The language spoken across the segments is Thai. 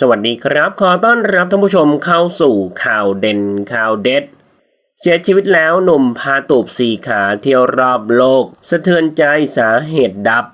สวัสดีครับ ขอต้อนรับท่านผู้ชมเข้าสู่ข่าวเด่นข่าวเด็ด เสียชีวิตแล้วหนุ่มพาตูบสี่ขาเที่ยวรอบโลก สะเทือนใจสาเหตุดับ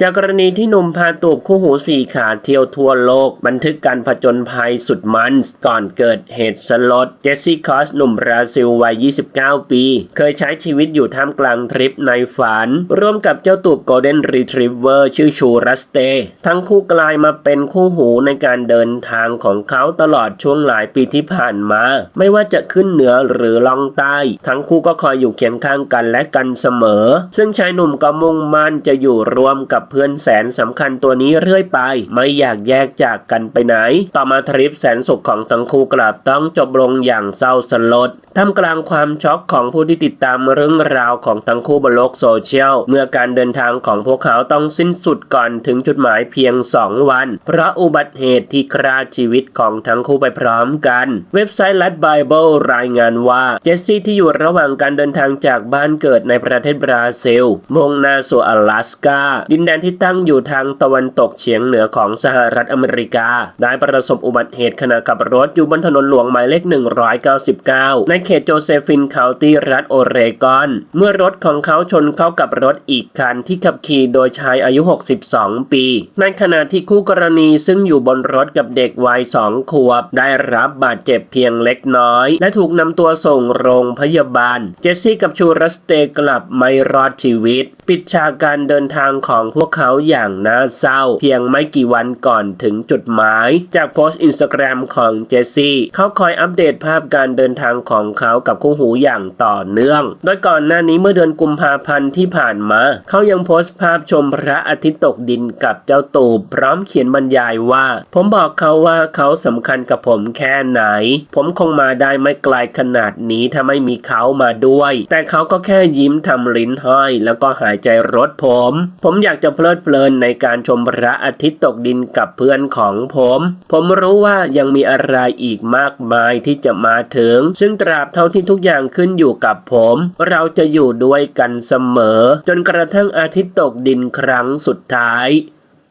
จากกรณีที่หนุ่มพาตูบคู่หูสี่ขาเที่ยวทั่วโลก บันทึกการผจญภัยสุดมัน ก่อนเกิดเหตุสลดเจสซี่คอสหนุ่มบราซิลวัย 29 ปี เคยใช้ชีวิตอยู่ท่ามกลางทริปในฝัน ร่วมกับเจ้าตูบโกลเด้นรีทรีเวอร์ชื่อชูรัสเต ทั้งคู่กลายมาเป็นคู่หูในการเดินทางของเขาตลอดช่วงหลายปีที่ผ่านมา ไม่ว่าจะขึ้นเหนือหรือลองใต้ ทั้งคู่ก็คอยอยู่เคียงข้างกันและกันเสมอ ซึ่งชายหนุ่มก็มุ่งมั่นจะอยู่รวมกับเพื่อนแสนสำคัญตัวนี้เรื่อยไป ไม่อยากแยกจากกันไปไหน ต่อมาทริปแสนสุขของทั้งคู่กลับต้องจบลงอย่างเศร้าสลดท่ามกลางความช็อกของผู้ที่ติดตามเรื่องราวของทั้งคู่บนโลกโซเชียล เมื่อการเดินทางของพวกเขาต้องสิ้นสุดก่อนถึงจุดหมายเพียง 2 วัน เพราะอุบัติเหตุที่คราชีวิตของทั้งคู่ไปพร้อมกัน เว็บไซต์ Lad Bible รายงานว่าเจสซี่ที่อยู่ระหว่างการเดินทางจากบ้านเกิดในประเทศบราซิลมุ่งหน้าสู่อลาสกาดินแดนที่ตั้งอยู่ทางตะวันตกเฉียงเหนือของสหรัฐอเมริกา ได้ประสบอุบัติเหตุขณะขับรถอยู่บนถนนหลวงหมายเลข 199 ในเขตโจเซฟินคาวตี้รัฐโอเรกอน เมื่อรถของเขาชนเข้ากับรถอีกคันที่ขับขี่โดยชายอายุ 62 ปี ในขณะที่คู่กรณีซึ่งอยู่บนรถกับเด็กวัยสองขวบ ได้รับบาดเจ็บเพียงเล็กน้อย และถูกนำตัวส่งโรงพยาบาล เจสซี่กับชูรัสเตกลับไม่รอดชีวิตปิดฉากการเดินทางของพวกเขาอย่างน่าเศร้า เพียงไม่กี่วันก่อนถึงจุดหมาย จากโพสต์อินสตาแกรมของเจสซี่เขาคอยอัปเดตภาพการเดินทางของเขากับคู่หูอย่างต่อเนื่อง โดยก่อนหน้านี้เมื่อเดือนกุมภาพันธ์ที่ผ่านมา เขายังโพสต์ภาพชมพระอาทิตย์ตกดินกับเจ้าตูบพร้อมเขียนบรรยายว่า ผมบอกเขาว่าเขาสำคัญกับผมแค่ไหน ผมคงมาได้ไม่ไกลขนาดนี้ถ้าไม่มีเขามาด้วย แต่เขาก็แค่ยิ้มทำลิ้นห้อยแล้วก็หายายใจรถผม ผมอยากจะเพลิดเพลินในการชมพระอาทิตย์ตกดินกับเพื่อนของผม ผมรู้ว่ายังมีอะไรอีกมากมายที่จะมาถึง ซึ่งตราบเท่าที่ทุกอย่างขึ้นอยู่กับผม เราจะอยู่ด้วยกันเสมอ จนกระทั่งอาทิตย์ตกดินครั้งสุดท้าย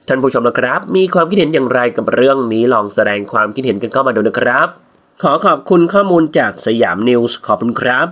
ท่านผู้ชมนะครับ มีความคิดเห็นอย่างไรกับเรื่องนี้ลองแสดงความคิดเห็นกันเข้ามาดูนะครับ ขอขอบคุณข้อมูลจากสยามนิวส์ขอบคุณครับ